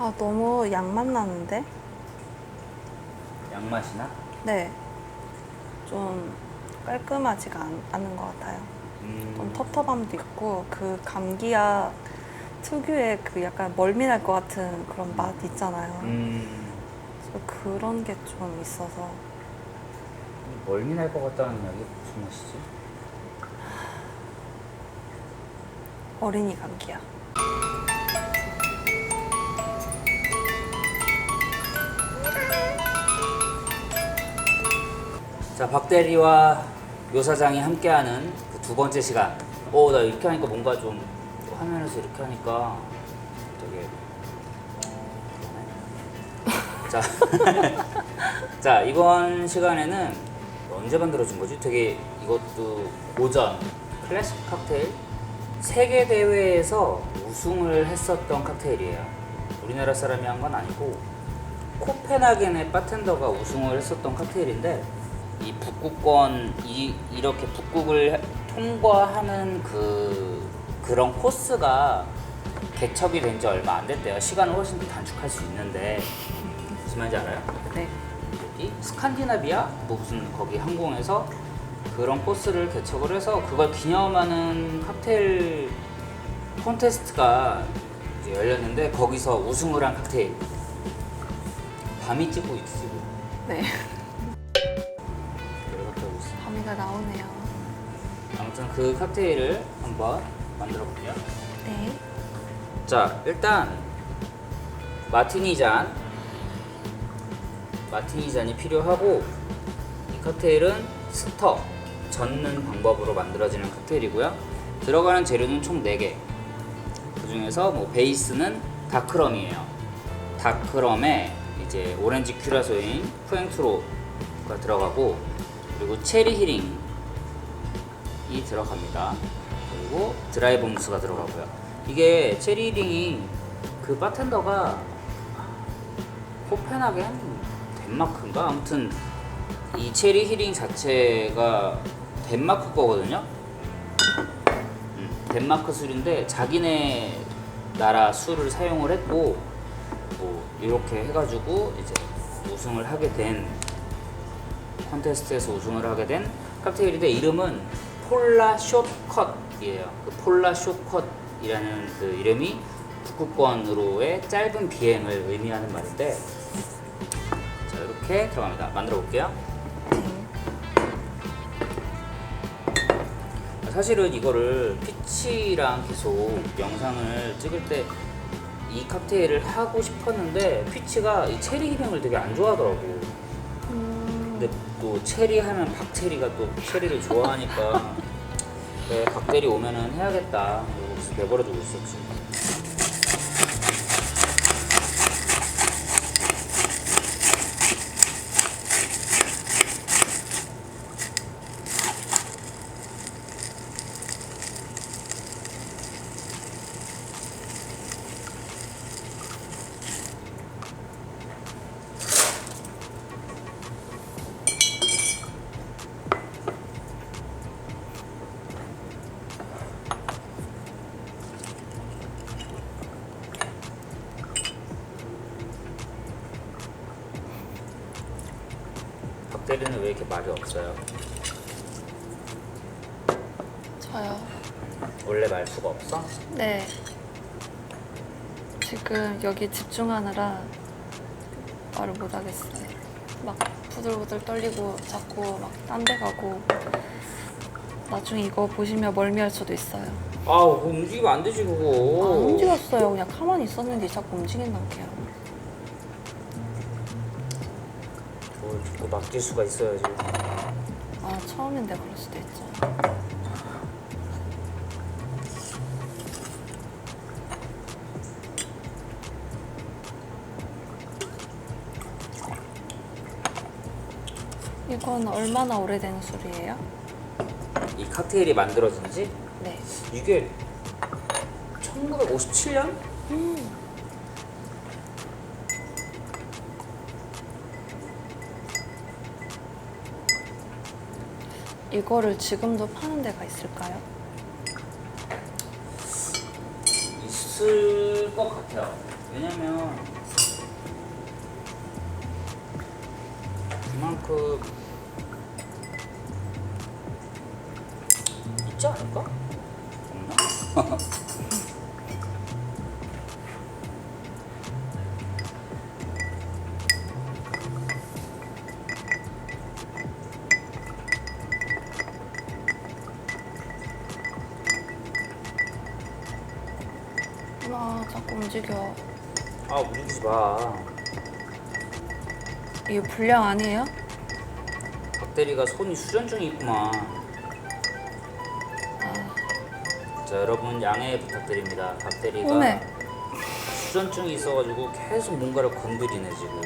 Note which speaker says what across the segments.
Speaker 1: 아, 너무 양맛 나는데?
Speaker 2: 양맛이나?
Speaker 1: 네. 좀 깔끔하지가 않, 않은 것 같아요.
Speaker 2: 음,
Speaker 1: 좀 텁텁함도 있고, 그 감기약 특유의 그 약간 멀미 날 것 같은 그런 맛 있잖아요.
Speaker 2: 음,
Speaker 1: 그래서 그런 게 좀 있어서.
Speaker 2: 멀미 날 것 같다는 약이 무슨 맛이지?
Speaker 1: 어린이 감기약.
Speaker 2: 자, 박대리와 묘 사장이 함께하는 그 두 번째 시간. 오, 나 이렇게 하니까 뭔가 좀 화면에서 이렇게 하니까 되게. 자, 자 이번 시간에는 언제 만들어진 거지? 되게 이것도 고전 클래식 칵테일 세계 대회에서 우승을 했었던 칵테일이에요. 우리나라 사람이 한 건 아니고 코펜하겐의 바텐더가 우승을 했었던 칵테일인데 이 북극권 이 이렇게 북극을 해- 통과하는 그 그런 코스가 개척이 된 지 얼마 안 됐대요. 시간을 훨씬 더 단축할 수 있는데 무슨 말인지 알아요?
Speaker 1: 네.
Speaker 2: 여기 스칸디나비아 뭐 무슨 거기 항공에서 그런 코스를 개척을 해서 그걸 기념하는 칵테일 콘테스트가 이제 열렸는데 거기서 우승을 한 칵테일 밤이 찍고 지금
Speaker 1: 네. 가 나오네요.
Speaker 2: 아무튼 그 칵테일을 한번 만들어 볼게요.
Speaker 1: 네.
Speaker 2: 자 일단 마티니 잔 마티니 잔이 필요하고 이 칵테일은 스터 젓는 방법으로 만들어지는 칵테일이고요 들어가는 재료는 총 4개 그 중에서 뭐 베이스는 다크럼이에요 다크럼에 이제 오렌지 큐라소인 쿠엔트로가 들어가고 그리고 체리 히링이 들어갑니다 그리고 드라이브 무스가 들어가고요. 이게 체리링이 그 바텐더가 코펜하겐 덴마크인가 아무튼 이 체리 히링 자체가 덴마크 거거든요. 음, 덴마크 술인데 자기네 나라 술을 사용을 했고 뭐 이렇게 해가지고 이제 우승을 하게 된 콘테스트에서 우승을 하게 된 칵테일인데 이름은 폴라 숏컷이에요. 그 폴라 숏컷이라는 그 이름이 북극권으로의 짧은 비행을 의미하는 말인데 자 이렇게 들어갑니다. 만들어 볼게요. 사실은 이거를 피치랑 계속 영상을 찍을 때 이 칵테일을 하고 싶었는데 피치가 이 체리 희명을 되게 안 좋아하더라고.
Speaker 1: 음,
Speaker 2: 근데 또 체리 하면 박체리가 또 체리를 좋아하니까. 그래 박대리 오면은 해야겠다. 그래서 내버려두고 있었지 박대리는 왜 이렇게 말이 없어요?
Speaker 1: 저요.
Speaker 2: 원래 말수가 없어?
Speaker 1: 네. 지금 여기 집중하느라 말을 못 하겠어요. 막 부들부들 떨리고 자꾸 막 딴 데 가고 나중에 이거 보시면 멀미할 수도 있어요.
Speaker 2: 그거 움직이면 안 되지 그거
Speaker 1: 안 움직였어요. 그냥 가만히 있었는데 자꾸 움직인다게요.
Speaker 2: 그걸 자꾸 맡길 수가 있어야지
Speaker 1: 아 처음인데 그럴 수도 있죠. 이건 얼마나 오래된 술이에요?
Speaker 2: 이 칵테일이 만들어진 지
Speaker 1: 네.
Speaker 2: 이게 1957년?
Speaker 1: 이거를 지금도 파는 데가 있을까요?
Speaker 2: 있을 것 같아요 왜냐면 그만큼 있지 않을까? 없나?
Speaker 1: 자꾸 움직여.
Speaker 2: 아 움직이지 마.
Speaker 1: 이게 불량 아니에요?
Speaker 2: 박대리가 손이 수전증이 있구만. 자 여러분 양해 부탁드립니다. 박대리가. 수전증이 있어가지고 계속 뭔가를 건드리네 지금.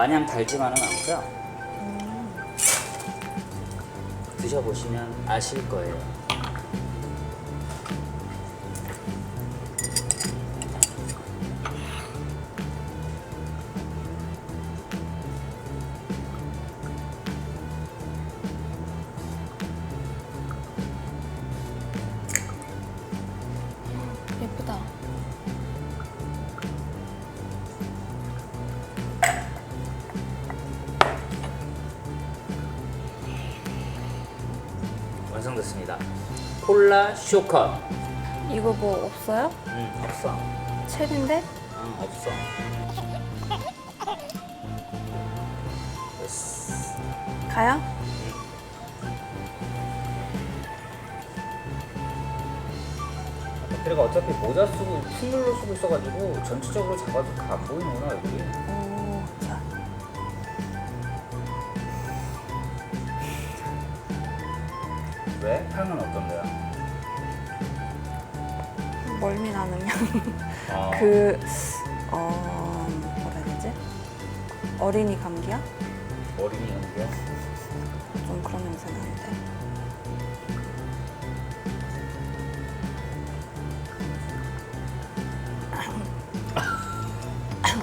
Speaker 2: 마냥 달지만은 않고요. 드셔보시면 아실 거예요. 콜라 쇼컷.
Speaker 1: 이거 뭐 없어요?
Speaker 2: 음 없어.
Speaker 1: 체리인데?
Speaker 2: 응 없어. 됐어.
Speaker 1: 가요?
Speaker 2: 배터리가 어차피 모자 쓰고 핀롤러 쓰고 있어가지고 전체적으로 잡아도 안 보이는구나 얼굴이.
Speaker 1: 오, 자.
Speaker 2: 왜? 향은 어떤데요?
Speaker 1: 멀미 나는 양.
Speaker 2: 어,
Speaker 1: 그, 어, 뭐라 해야 되지? 어린이 감기야?
Speaker 2: 어린이 연기야?
Speaker 1: 좀 그런 냄새 나는데.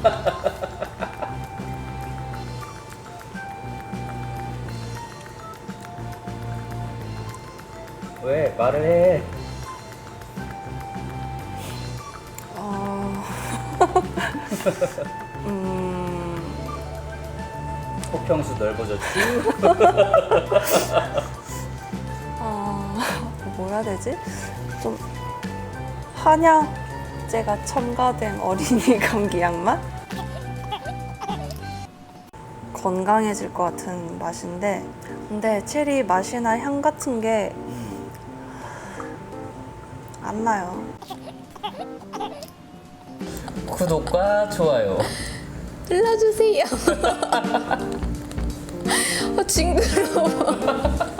Speaker 2: 왜? 말을 해.
Speaker 1: 음,
Speaker 2: 호평수 넓어졌지?
Speaker 1: 어, 뭐라 해야 되지? 좀 한약재가 첨가된 어린이 감기 약 맛? 건강해질 것 같은 맛인데, 근데 체리 맛이나 향 같은 게 안 나요.
Speaker 2: 구독과 좋아요.
Speaker 1: 눌러주세요. 어, 징그러워.